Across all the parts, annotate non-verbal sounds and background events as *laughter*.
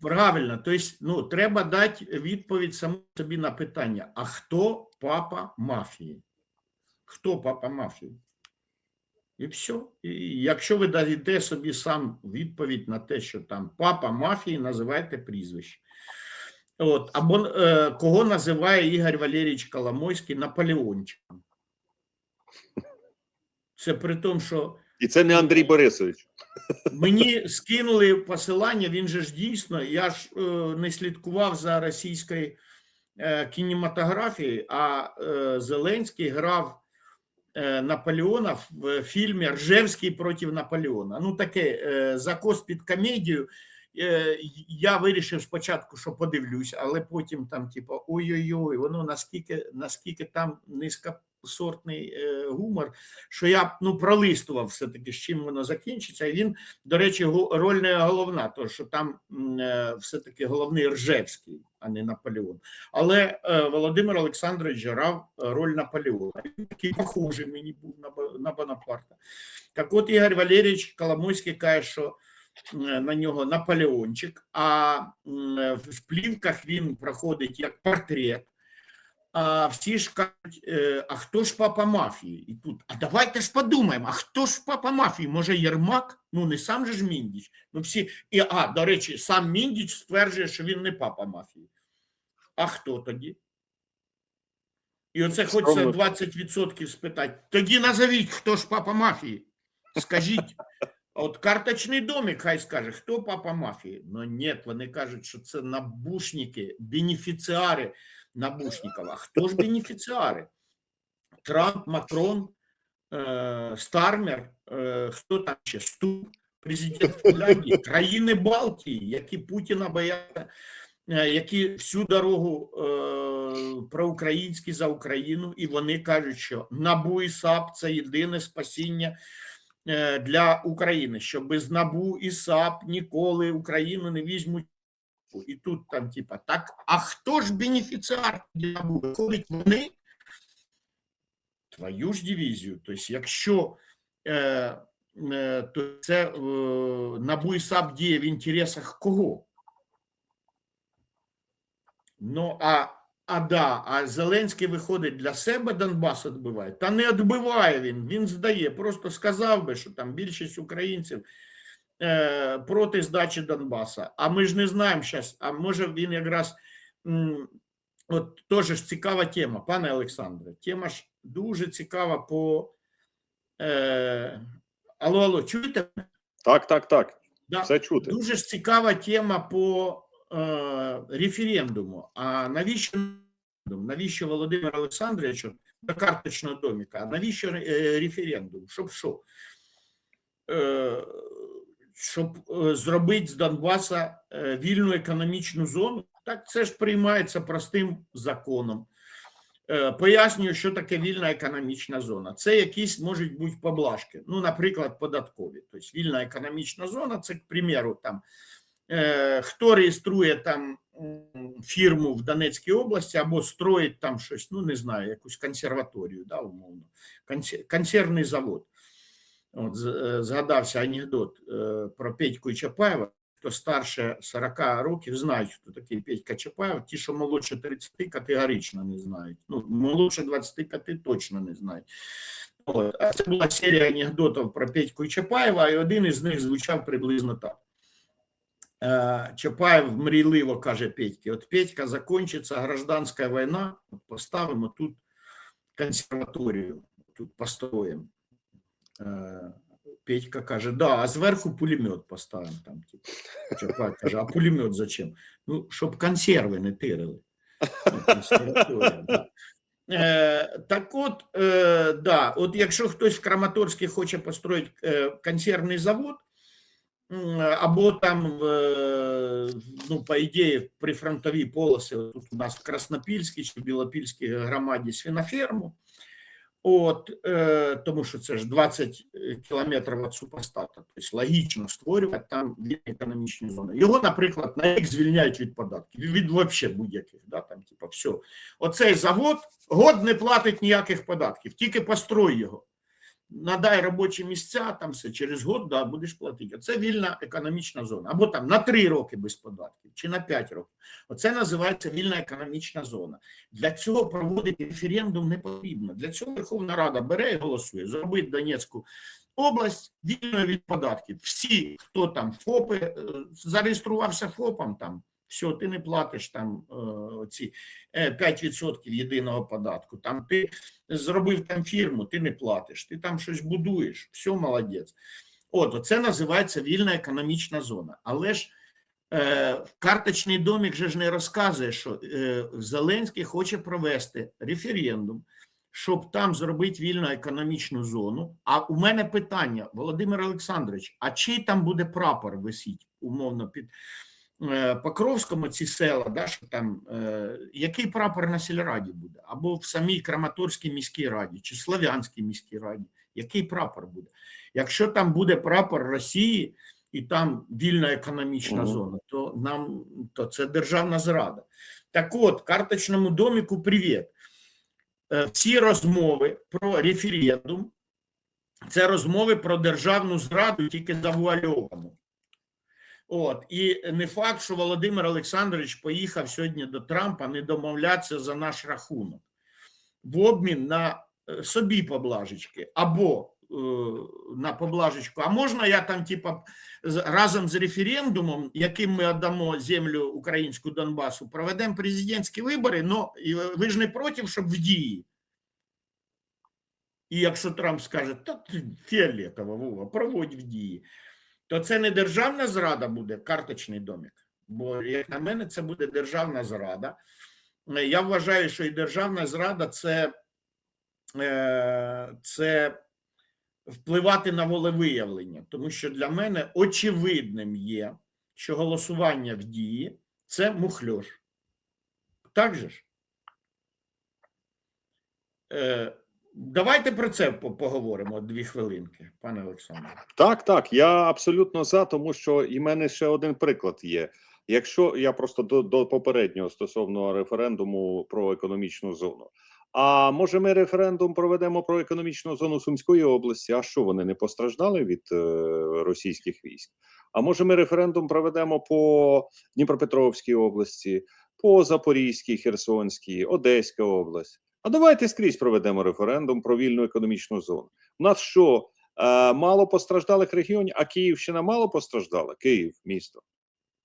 Правильно, тобто, ну, треба дати відповідь самому собі на питання: а хто папа мафії? Хто папа мафії? І все. І якщо ви даєте собі сам відповідь на те, що там папа мафії, називайте прізвище. От, або е, кого називає Ігор Валерійович Коломойський Наполеончиком. Це при тому, що І це не Андрій Борисович. Мені скинули посилання, він же ж дійсно, я ж е, не слідкував за російською е, кінематографією, а е, Зеленський грав е, Наполеона в фільмі Ржевський проти Наполеона. Ну, таке е, закос під комедію. Е, я вирішив спочатку, що подивлюсь, але потім там, типу, ой-ой-ой, воно наскільки, наскільки там низькосортний е, гумор, що я ну, пролистував все-таки, з чим воно закінчиться. І він, до речі, роль не головна, то що там е, все-таки головний Ржевський, а не Наполеон. Але е, Володимир Олександрович грав роль Наполеона. Він такий похожий мені був на, на Бонапарта. Так от Ігор Валерійович Коломойський каже, що на нього Наполеончик, а в плівках він проходить як портрет. А всі ж кажуть, е, а хто ж папа мафії? І тут, а давайте ж подумаємо, а хто ж папа мафії? Може, Єрмак? Ну, не сам же ж Міндіч. Ну, всі... І, а, до речі, сам Міндіч стверджує, що він не папа мафії. А хто тоді? І оце хочеться 20% спитати. Тоді назовіть, хто ж папа мафії. Скажіть. А От карточний домик хай скаже, хто папа мафії. Ну ні, вони кажуть, що це набушники, бенефіціари набушників. А хто ж бенефіціари? Трамп, Макрон, е, Стармер, е, хто там ще? Ступ, президент Фінляндії, країни Балтії, які Путіна бояться, е, які всю дорогу проукраїнські за Україну, і вони кажуть, що НАБУ і САП це єдине спасіння для України, що без НАБУ і САП ніколи Україну не візьмуть. І тут там, типа, так, а хто ж бенефіціар НАБУ? Виходить, вони твою ж дивізію. Тобто, якщо е, е, то це е, НАБУ і САП діє в інтересах кого? Ну, а, а да, а Зеленський виходить для себе Донбас відбиває. Та не відбиває він, він здає. Просто сказав би, що там більшість українців проти здачі Донбаса. А ми ж не знаємо зараз, а може він якраз. От теж ж цікава тема, пане Олександре. Тема ж дуже цікава по. Е, алло, алло, чуєте? Так, так, так. Да. Все чути. Дуже ж цікава тема по е, референдуму. А навіщо навіщо Володимир Олександровичу до карточного доміка? А навіщо е, референдум? Щоб що? Е, щоб е, зробити з Донбаса е, вільну економічну зону, так це ж приймається простим законом. Е, Пояснюю, що таке вільна економічна зона. Це якісь можуть бути поблажки. Ну, наприклад, податкові. Тобто вільна економічна зона, це, к примеру, там хто реєструє там фірму в Донецькій області або строїть там щось, ну не знаю, якусь консерваторію, да, умовно, консервний завод. От е, згадався анекдот е, про Петьку і Чапаєва. Хто старше 40 років, знають, хто такий Петька Чапаєв. Ті, що молодше 30, категорично не знають. Ну, молодше 25 точно не знають. От. А це була серія анекдотів про Петьку і Чапаєва, і один із них звучав приблизно так. Е, Чапаєв мрійливо каже Петьки: от Петька, закінчиться гражданська війна, поставимо тут консерваторію, тут построїмо. Е, Петька каже, да, а зверху пулемет поставимо там. Типу. Каже, а пулемет зачем? Ну, щоб консерви не тирили. Ну. Е, так от, е, да, от якщо хтось в Краматорській хоче построїти е, консервний завод, або там, е, ну, по ідеї, прифронтові полоси, тут у нас в Краснопільській чи в Білопільській громаді свиноферму, От, е, тому що це ж 20 кілометрів від супостата. Тобто логічно створювати там економічні зони. Його, наприклад, на рік звільняють від податків, від вообще будь-яких. Да, там, типу, все. Оцей завод год не платить ніяких податків, тільки построй його. Надай робочі місця, там все через год да, будеш платити. Оце вільна економічна зона. Або там на 3 роки без податків, чи на 5 років. Оце називається вільна економічна зона. Для цього проводити референдум не потрібно. Для цього Верховна Рада бере і голосує, зробить Донецьку область вільною від податків. Всі, хто там ФОПи, е, зареєструвався ФОПом, там все, ти не платиш там е, ці 5% єдиного податку. Там ти зробив там фірму, ти не платиш, ти там щось будуєш, все молодець. От, це називається вільна економічна зона. Але ж е, карточний домік же ж не розказує, що е, Зеленський хоче провести референдум, щоб там зробити вільну економічну зону. А у мене питання, Володимир Олександрович, а чий там буде прапор висіть, умовно, під е, Покровському ці села, да, що там, е, який прапор на сільраді буде? Або в самій Краматорській міській раді, чи Слов'янській міській раді, який прапор буде? Якщо там буде прапор Росії і там вільна економічна Мгм. зона, то нам то це державна зрада. Так от, карточному доміку привіт. Е, Всі розмови про референдум це розмови про державну зраду, тільки завуальовану. От і не факт, що Володимир Олександрович поїхав сьогодні до Трампа не домовлятися за наш рахунок в обмін на е, собі поблажечки або е, на поблажечку. А можна я там, типа, разом з референдумом, яким ми віддамо землю українську Донбасу, проведемо президентські вибори, і ви ж не проти, щоб в дії. І якщо Трамп скаже, та ти фіолетово, Вова, проводь в дії, то це не державна зрада буде, карточний домик. Бо, як на мене, це буде державна зрада. Е, Я вважаю, що і державна зрада це, е, це впливати на волевиявлення, тому що для мене очевидним є, що голосування в дії це мухльош. Так же ж? Давайте про це по- поговоримо дві хвилинки, пане Олександре. Так, так, я абсолютно за, тому що і в мене ще один приклад є. Якщо я просто до, до попереднього стосовно референдуму про економічну зону. А може, ми референдум проведемо про економічну зону Сумської області? А що вони не постраждали від е, російських військ? А може, ми референдум проведемо по Дніпропетровській області, по Запорізькій, Херсонській, Одеська область? А давайте скрізь проведемо референдум про вільну економічну зону. У нас що? Е, мало постраждалих регіонів, а Київщина мало постраждала. Київ, місто.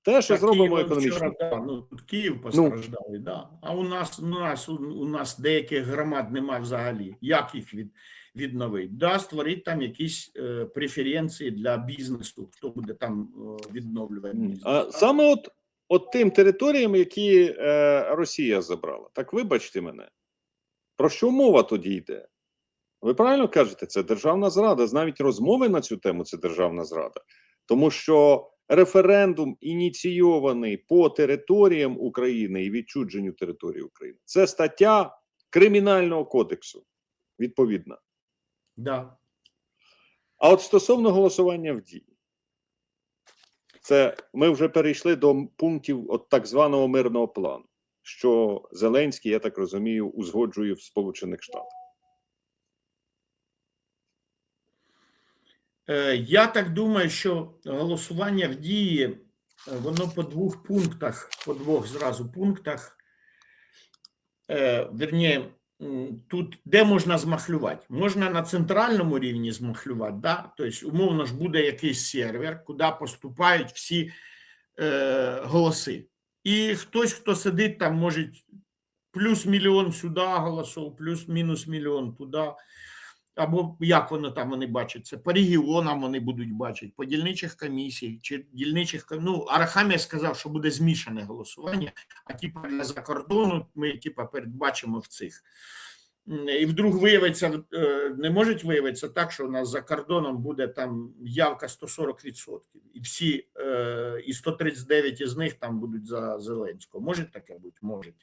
Те, що Так, зробимо Києва економічно. Вчора, да, ну, тут Київ постраждали, да. а у нас, у, нас, у нас деяких громад немає взагалі. Як їх від, відновити? Да, створити там якісь е, преференції для бізнесу, хто буде там е, відновлювати бізнес. А, саме от, от тим територіям, які е, Росія забрала. Так вибачте мене. Про що мова тоді йде? Ви правильно кажете, це державна зрада. Навіть розмови на цю тему це державна зрада. Тому що референдум ініційований по територіям України і відчудженню території України. Це стаття Кримінального кодексу, відповідна. Да. А от стосовно голосування в дії, це ми вже перейшли до пунктів от так званого мирного плану, що Зеленський, я так розумію, узгоджує в Сполучених Штатах. Е, Я так думаю, що голосування в дії, е, воно по двох пунктах, по двох зразу пунктах, е, верні, тут де можна змахлювати? Можна на центральному рівні змахлювати, да? тобто, умовно ж буде якийсь сервер, куди поступають всі голоси. І хтось, хто сидить там, може плюс мільйон сюди голосов, плюс-мінус мільйон туди. Або як воно там вони бачать це по регіонам вони будуть бачити, по дільничих комісій чи дільничих ну Арахамія сказав, що буде змішане голосування. А типа для закордону ми типа передбачимо в цих. І вдруг виявиться, е, не може виявитися так, що у нас за кордоном буде там явка 140%, і всі е, і 139 із них там будуть за Зеленського. Може таке бути? Може.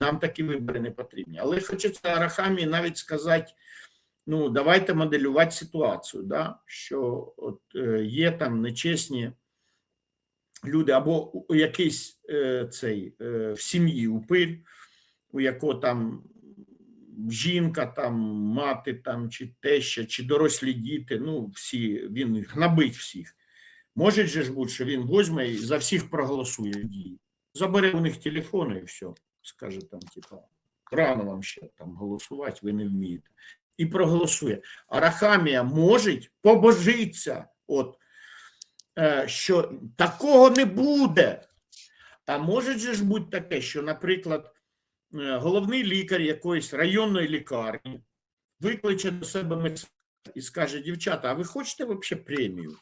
Нам такі вибори не потрібні. Але хочеться Арахамії навіть сказати ну, давайте моделювати ситуацію, да? що от, е, є там нечесні люди, або якийсь цей в сім'ї упир, у якого там жінка, там, мати, там, чи теща, чи дорослі діти, ну, всі, він гнобить всіх. Може же ж бути, що він возьме і за всіх проголосує дії. Забере у них телефони і все. Скаже там, типа, рано вам ще там голосувати, ви не вмієте. І проголосує. Арахамія може побожиться, от, е, що такого не буде. А може же ж бути таке, що, наприклад, головний лікар якоїсь районної лікарні викличе до себе медсестер і скаже: дівчата, а ви хочете взагалі премію?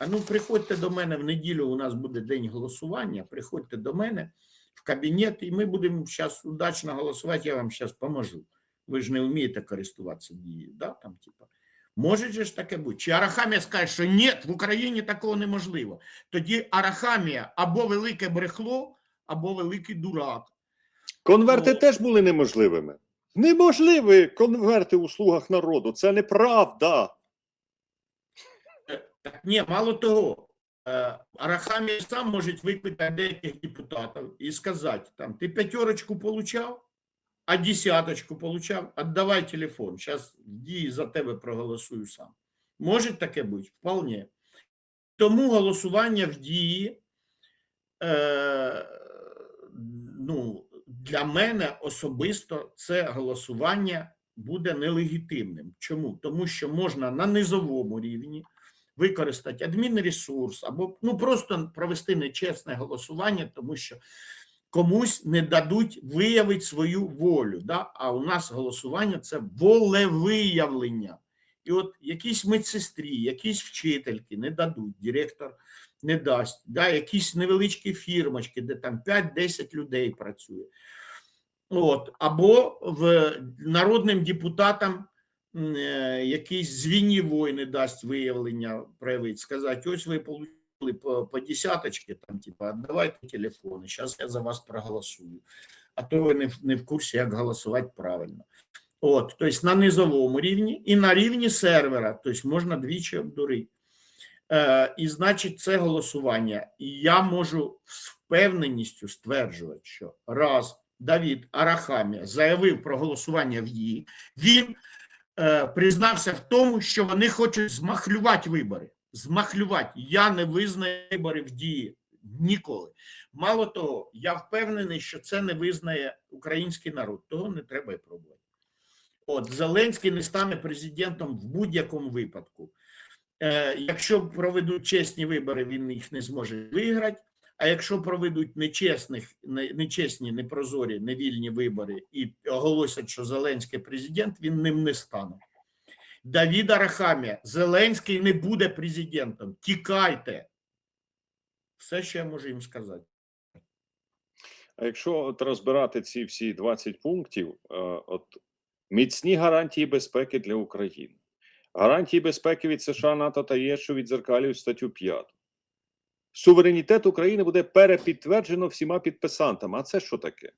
А ну, приходьте до мене в неділю, у нас буде день голосування. Приходьте до мене в кабінет, і ми будемо зараз удачно голосувати, я вам зараз поможу. Ви ж не вмієте користуватися дією, да? там, типа. Може ж таке бути? Чи Арахамія скаже, що ні, в Україні такого неможливо. Тоді Арахамія або велике брехло, або великий дурак. Конверти Ну- теж були неможливими. Неможливі конверти у слугах народу. Це неправда. Так ні, мало того, е, Арахамія сам може викликати деяких депутатів і сказати, там, ти п'ятерочку получав, а десяточку получав, віддавай телефон, зараз дії за тебе проголосую сам. Може таке бути? Вполне. Тому голосування в дії, е, ну, для мене особисто це голосування буде нелегітимним. Чому? Тому що можна на низовому рівні використати адмінресурс або ну просто провести нечесне голосування, тому що комусь не дадуть виявити свою волю. Да? А у нас голосування це волевиявлення. І от якісь медсестрі, якісь вчительки не дадуть, директор не дасть, да? якісь невеличкі фірмочки, де там 5-10 людей працює. От, або в народним депутатам е, якийсь звінєвой не дасть виявлення проявити, сказати, ось ви отримали по, по десяточки, там, типа, давайте телефони, зараз я за вас проголосую. А то ви не, не в курсі, як голосувати правильно. От, тобто на низовому рівні і на рівні сервера, тобто можна двічі обдурити. Е, і значить, це голосування. І я можу з впевненістю стверджувати, що раз Давід Арахамія заявив про голосування в дії, він е, признався в тому, що вони хочуть змахлювати вибори. Змахлювати. Я не визнаю вибори в дії ніколи. Мало того, я впевнений, що це не визнає український народ. Того не треба і пробувати. От Зеленський не стане президентом в будь-якому випадку. Е, якщо проведуть чесні вибори, він їх не зможе виграти. А якщо проведуть нечесних, нечесні, непрозорі, невільні вибори і оголосять, що Зеленський президент, він ним не стане. Давід Арахамія, Зеленський не буде президентом. Тікайте. Все, що я можу їм сказати. А якщо от розбирати ці всі 20 пунктів, е, от міцні гарантії безпеки для України, гарантії безпеки від США, НАТО та ЄС, що відзеркалюють статтю 5. Суверенітет України буде перепідтверджено всіма підписантами. А це що таке?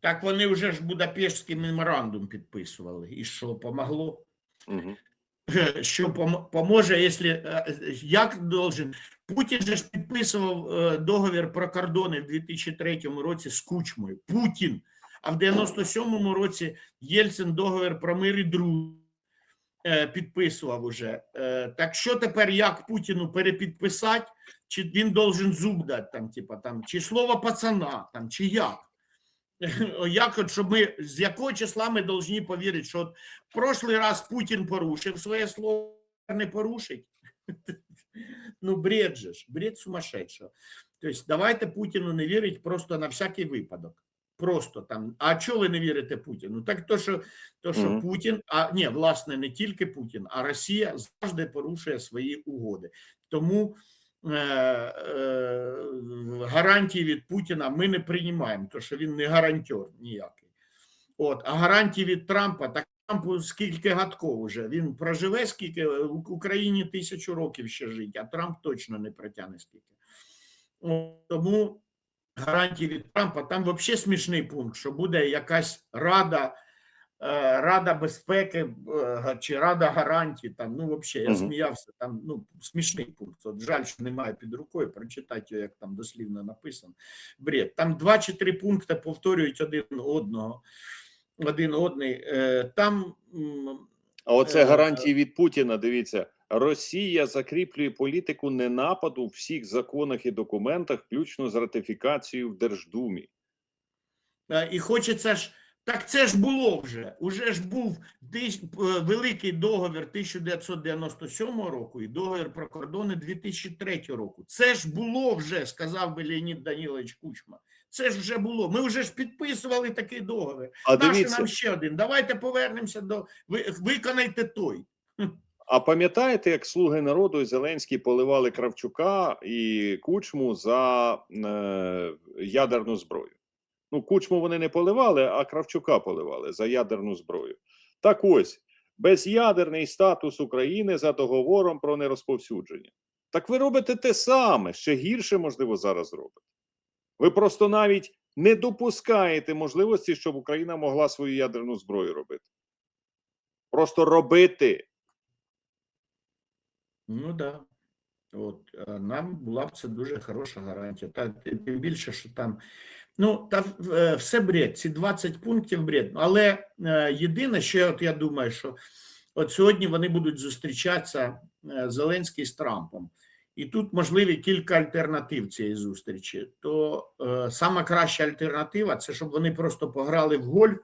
Так вони вже ж Будапештський меморандум підписували. І що, помогло? Угу. *laughs* що поможе, якщо е, як должен Путін же ж підписував е, договір про кордони в 2003 році з Кучмою. Путін. А в 97-му році Єльцин договір про мир і друг е, підписував уже. Е, Так що тепер як Путіну перепідписати? Чи він должен зуб дати там, типа там, чи слово пацана, там, чи як? Як от, щоб ми з якого числа ми повинні повірити, що от в прошлий раз Путін порушив своє слово, не порушить. *laughs* Ну, бред же ж, бред сумасшедшого. Тобто, давайте Путіну не вірить просто на всякий випадок. Просто там. А чого ви не вірите Путіну? Так то, що, то, що Мгм. Путін, а ні, власне, не тільки Путін, а Росія завжди порушує свої угоди. Тому е, е, гарантії від Путіна ми не приймаємо, тому що він не гарантер ніякий. От, а гарантії від Трампа, так Трампу скільки гадков уже. Він проживе скільки в Україні тисячу років ще жить, а Трамп точно не протягне скільки. От, тому гарантії від Трампа там взагалі смішний пункт, що буде якась рада е, Рада безпеки е, чи Рада гарантій. Там ну взагалі я сміявся. Там ну смішний пункт. От жаль, що немає під рукою. Прочитати його, як там дослівно написано. Бред. Там два чи три пункти повторюють один одного. Один одний. Е, Там А оце гарантії від Путіна. Дивіться, Росія закріплює політику ненападу в всіх законах і документах, включно з ратифікацією в Держдумі. Е, І хочеться ж, так це ж було вже. Уже ж був е, великий договір 1997 року і договір про кордони 2003 року. Це ж було вже, сказав би Леонід Данілович Кучма. Це ж вже було. Ми вже ж підписували такий договір. А Наші дивіться, нам ще один. Давайте повернемося до ви, виконайте той. А пам'ятаєте, як слуги народу Зеленський поливали Кравчука і Кучму за е, ядерну зброю? Ну, Кучму вони не поливали, а Кравчука поливали за ядерну зброю. Так ось, без'ядерний статус України за договором про нерозповсюдження. Так ви робите те саме, ще гірше, можливо, зараз робите. Ви просто навіть не допускаєте можливості, щоб Україна могла свою ядерну зброю робити. Просто робити. Ну да. От нам була б це дуже хороша гарантія. Та тим тим більше, що там ну та е, все бред, ці 20 пунктів бред. Але е, єдине, що от я думаю, що от сьогодні вони будуть зустрічатися е, Зеленський з Трампом. І тут можливі кілька альтернатив цієї зустрічі. То е, сама краща альтернатива це щоб вони просто пограли в гольф,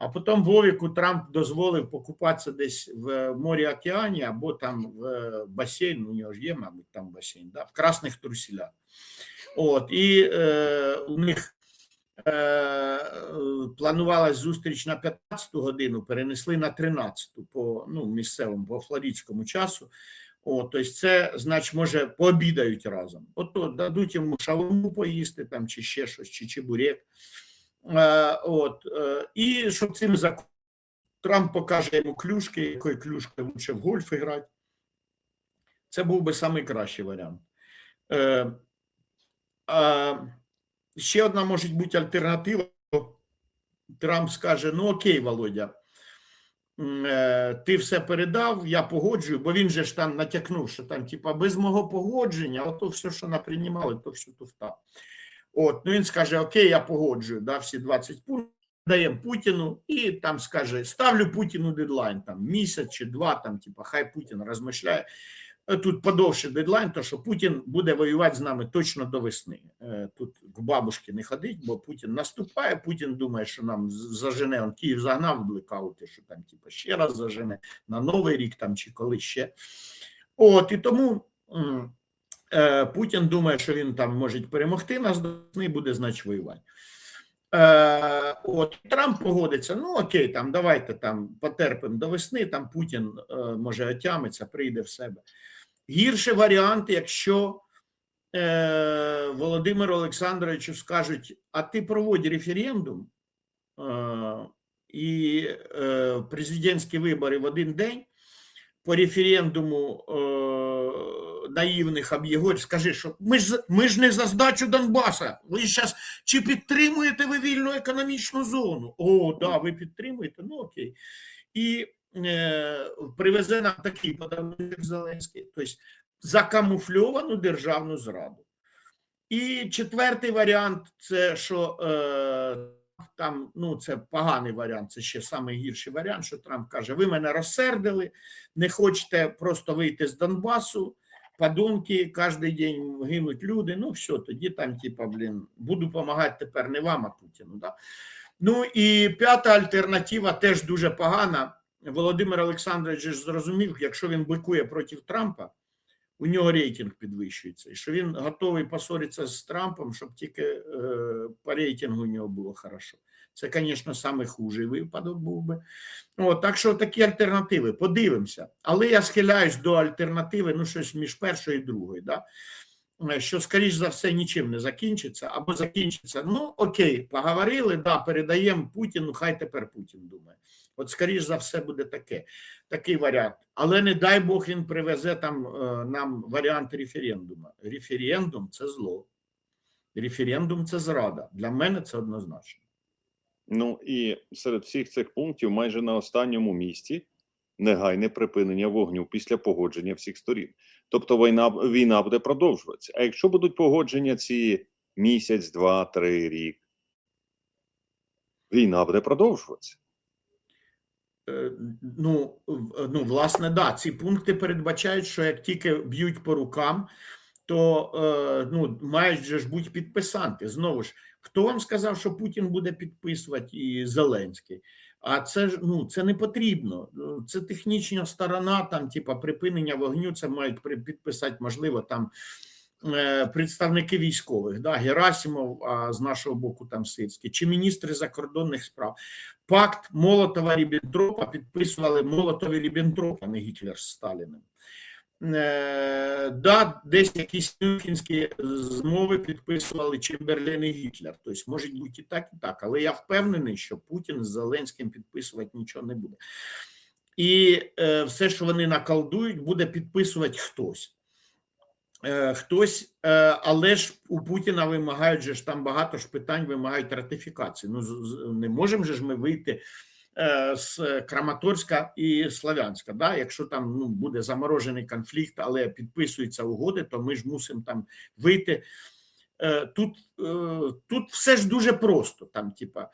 а потім Вовіку Трамп дозволив покупатися десь в морі океані або там в е, басейн. У нього ж є, мабуть, там басейн, да, в красних труселях. От і е, у них е, е, планувалась зустріч на 15 годину, перенесли на 13 по ну, місцевому, по флоридському часу. О, тобто це, значить, може, пообідають разом. Ото дадуть йому шаурму поїсти там, чи ще щось, чи чебурек. Е, от, е, і щоб цим закон Трамп покаже йому клюшки, якої клюшки лучше в гольф грати. Це був би найкращий варіант. Е, а, ще одна може бути альтернатива. Трамп скаже: ну окей, Володя, ти все передав, я погоджую, бо він же ж там натякнув, що там, типа, без мого погодження, ото все, що наприймали, то все туфта. От, ну він скаже: Окей, я погоджую, да, всі 20 пунктів. Даємо Путіну і там скаже: ставлю Путіну дедлайн там місяць чи два, там, типа, хай Путін розмишляє. Е, Тут подовше дедлайн, то що Путін буде воювати з нами точно до весни. Е, Тут к бабушки не ходить, бо Путін наступає. Путін думає, що нам зажене. Он Київ загнав в блекаути, що там, типа, ще раз зажене на новий рік там чи коли ще. От і тому. Е, Путін думає, що він там може перемогти нас до весни, буде, значить, воювати. Е, от Трамп погодиться. Ну окей, там давайте там потерпимо до весни. Там Путін е, може отямиться, прийде в себе. Гірший варіант, якщо е, Володимиру Олександровичу скажуть: а ти проводь референдум е, і е, президентські вибори в один день по референдуму е, наївних об'єгорь, скажи, що ми ж ми ж не за здачу Донбаса. Ви зараз чи підтримуєте ви вільну економічну зону? О, да, ви підтримуєте. Ну окей. І е, привезе нам такий подарунок Зеленський, тобто закамуфльовану державну зраду. І четвертий варіант це що е, там ну це поганий варіант, це ще найгірший варіант, що Трамп каже: ви мене розсердили, не хочете просто вийти з Донбасу, подонки, кожен день гинуть люди. Ну, все, тоді там, типа, блін, буду допомагати тепер не вам, а Путіну. Да? Ну і п'ята альтернатива теж дуже погана. Володимир Олександрович зрозумів, якщо він бикує проти Трампа, у нього рейтинг підвищується, і що він готовий посоритися з Трампом, щоб тільки е, по рейтингу у нього було хорошо. Це, звісно, хужий випадок був би. От, так що такі альтернативи, подивимося. Але я схиляюсь до альтернативи, ну, щось між першою і другою. Да? Е, Що, скоріш за все, нічим не закінчиться, або закінчиться. Ну, окей, поговорили, да, передаємо Путіну, хай тепер Путін думає. От, скоріш за все, буде таке, такий варіант. Але не дай Бог він привезе там е, нам варіант референдуму. Референдум це зло. Референдум це зрада. Для мене це однозначно. Ну і серед всіх цих пунктів, майже на останньому місці, негайне припинення вогню після погодження всіх сторін. Тобто війна, війна буде продовжуватися. А якщо будуть погодження ці місяць, два, три, рік, війна буде продовжуватися. Е, Ну, ну, власне, да, ці пункти передбачають, що як тільки б'ють по рукам, то е, ну, мають же ж бути підписанти. Знову ж, хто вам сказав, що Путін буде підписувати і Зеленський? А це ж ну це не потрібно. Ну, Це технічна сторона, там, типа припинення вогню, це мають підписати, можливо, там е, представники військових, да, Герасимов, а з нашого боку там Сирський, чи міністри закордонних справ. Пакт Молотова Ріббентропа підписували Молотов і а не Гітлер з Сталіним. Е, да, десь якісь мюнхенські змови підписували Чемберлен і Гітлер. Тобто, може бути і так, і так. Але я впевнений, що Путін з Зеленським підписувати нічого не буде. І е, все, що вони наколдують, буде підписувати хтось. Е, хтось, е, але ж у Путіна вимагають же ж там багато ж питань вимагають ратифікації. Ну не можемо же ж ми вийти з Краматорська і Славянська. Да? Якщо там ну, буде заморожений конфлікт, але підписуються угоди, то ми ж мусимо там вийти. Е, Тут, е, тут все ж дуже просто. Там, типа,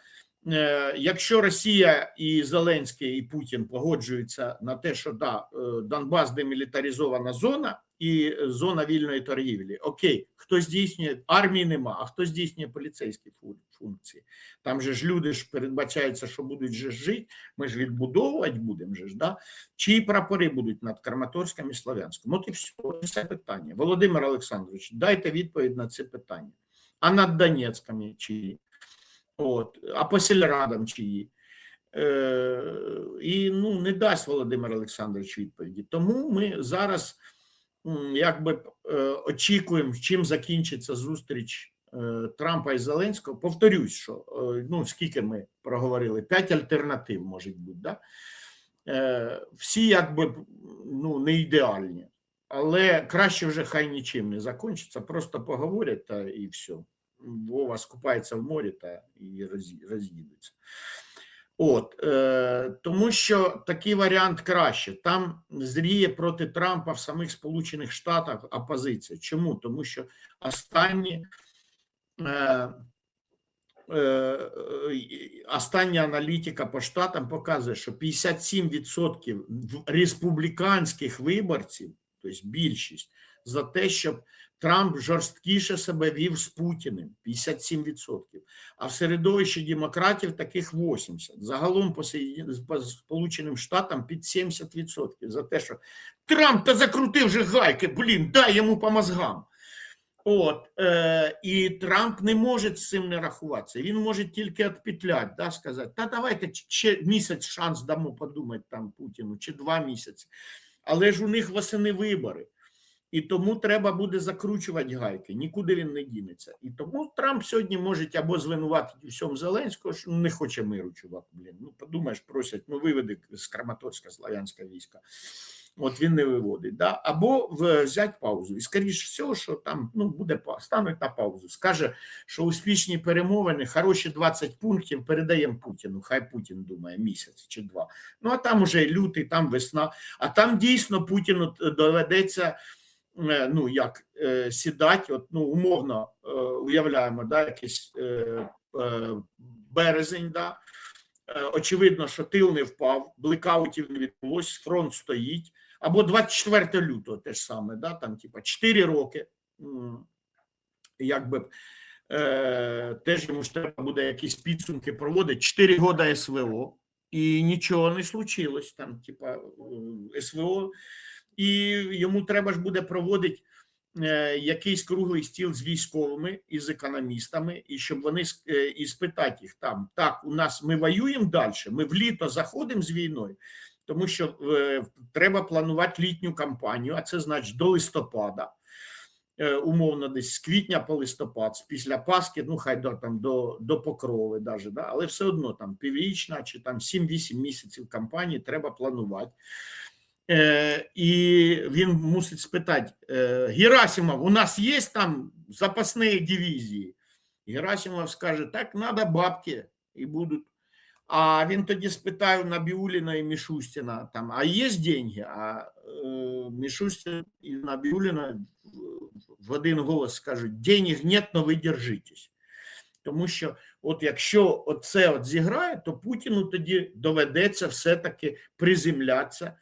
е, якщо Росія і Зеленський і Путін погоджуються на те, що да, е, Донбас демілітаризована зона і зона вільної торгівлі. Окей, хто здійснює армії нема, а хто здійснює поліцейські функції? Там же ж люди ж передбачається, що будуть же жити. Ми ж відбудовувати будемо же ж, да? Чиї прапори будуть над Краматорськом і Слов'янськом? От і все, це питання. Володимир Олександрович, дайте відповідь на це питання. А над Донецьком чиї? От, а по сільрадам чиї? Е, і ну, не дасть Володимир Олександрович відповіді. Тому ми зараз якби е, очікуємо, чим закінчиться зустріч е, Трампа і Зеленського. Повторюсь, що е, ну скільки ми проговорили, п'ять альтернатив може бути. Да? Всі якби ну, не ідеальні, але краще вже хай нічим не закінчиться, просто поговорять та і все. Вова скупається в морі та і роз'їдеться. От е, тому що такий варіант краще. Там зріє проти Трампа в самих Сполучених Штатах опозиція. Чому? Тому що останні е, е, остання аналітика по штатам показує, що 57% в- республіканських виборців, тобто більшість, за те, щоб Трамп жорсткіше себе вів з Путіним 57%, а в середовищі демократів таких 80%. Загалом по, Сполученим Штатам під 70% за те, що Трамп та закрутив же гайки, блін, дай йому по мозгам. От, е, і Трамп не може з цим не рахуватися. Він може тільки відпетлять, да, сказати, та давайте ще місяць шанс дамо подумати там Путіну, чи два місяці. Але ж у них восени вибори. І тому треба буде закручувати гайки, нікуди він не дінеться. І тому Трамп сьогодні може або звинуватити всьому Зеленського, що не хоче миру, чувак. Блін. Ну подумаєш, просять, ну виведи з Краматорська славянська війська. От він не виводить, да? або взяти паузу. І скоріш всього, що там ну, буде стануть на паузу. Скаже, що успішні перемовини, хороші 20 пунктів передаємо Путіну. Хай Путін думає місяць чи два. Ну а там уже лютий, там весна. А там дійсно Путіну доведеться е, ну як е, сідати, от ну умовно е, уявляємо, да, якийсь е, е, березень, да. Е, очевидно, що тил не впав, блекаутів не відбулось, фронт стоїть. Або 24 лютого те ж саме, да, там, типа 4 роки. Якби е, теж йому ж треба буде якісь підсумки проводити. 4 года СВО, і нічого не случилось. Там, типа, е, СВО і йому треба ж буде проводити е, якийсь круглий стіл з військовими і з економістами, і щоб вони е, і спитати їх там: так, у нас ми воюємо далі, ми в літо заходимо з війною, тому що е, треба планувати літню кампанію, а це значить до листопада. е, Умовно, десь з квітня по листопад, після Пасхи, ну хай до там до, до покрови, даже, да? але все одно там піврічна чи там 7-8 місяців кампанії треба планувати. Е, і він мусить спитати: е, Герасимов, у нас є там запасні дивізії? Герасимов скаже: так, треба бабки. і будуть. А він тоді спитав Набіуліна і Мішустіна, там, а є деньги? А е, Мішустін і Набіуліна в один голос скажуть: денег нет, но ви держитесь. Тому що, от якщо оце от зіграє, то Путіну тоді доведеться все-таки приземлятися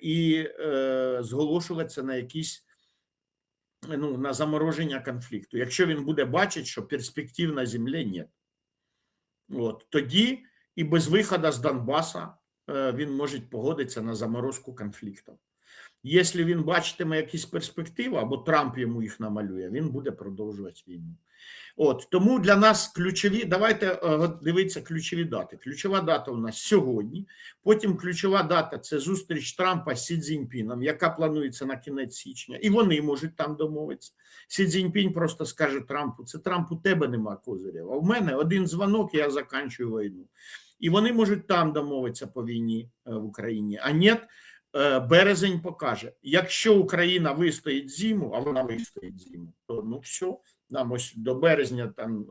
і е, зголошуватися на якісь ну, на замороження конфлікту. Якщо він буде бачити, що перспектив на землі нет. От, тоді і без виходу з Донбаса е, він може погодитися на заморозку конфлікту. Якщо він бачитиме якісь перспективи, або Трамп йому їх намалює, він буде продовжувати війну. От тому для нас ключові. Давайте е, дивитися ключові дати. Ключова дата у нас сьогодні. Потім ключова дата це зустріч Трампа з Сі Цзіньпіном, яка планується на кінець січня, і вони можуть там домовитися. Сі Цзіньпінь просто скаже Трампу: це Трамп у тебе нема козирів. А в мене один дзвонок, я заканчую війну. І вони можуть там домовитися по війні е, в Україні. А ні, е, березень покаже: якщо Україна вистоїть зиму, а вона вистоїть зиму, то ну все, нам ось до березня там е,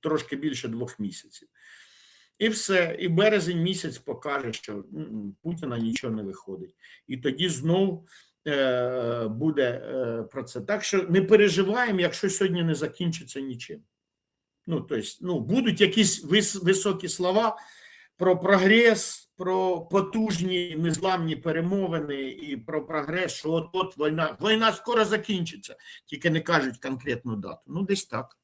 трошки більше двох місяців. І все, і березень місяць покаже, що Путіна нічого не виходить. І тоді знов е, буде е, про це. Так що не переживаємо, якщо сьогодні не закінчиться нічим. Ну, тобто, ну, будуть якісь вис, високі слова про прогрес, про потужні незламні перемовини і про прогрес, що от от війна, війна скоро закінчиться, тільки не кажуть конкретну дату. Ну, десь так.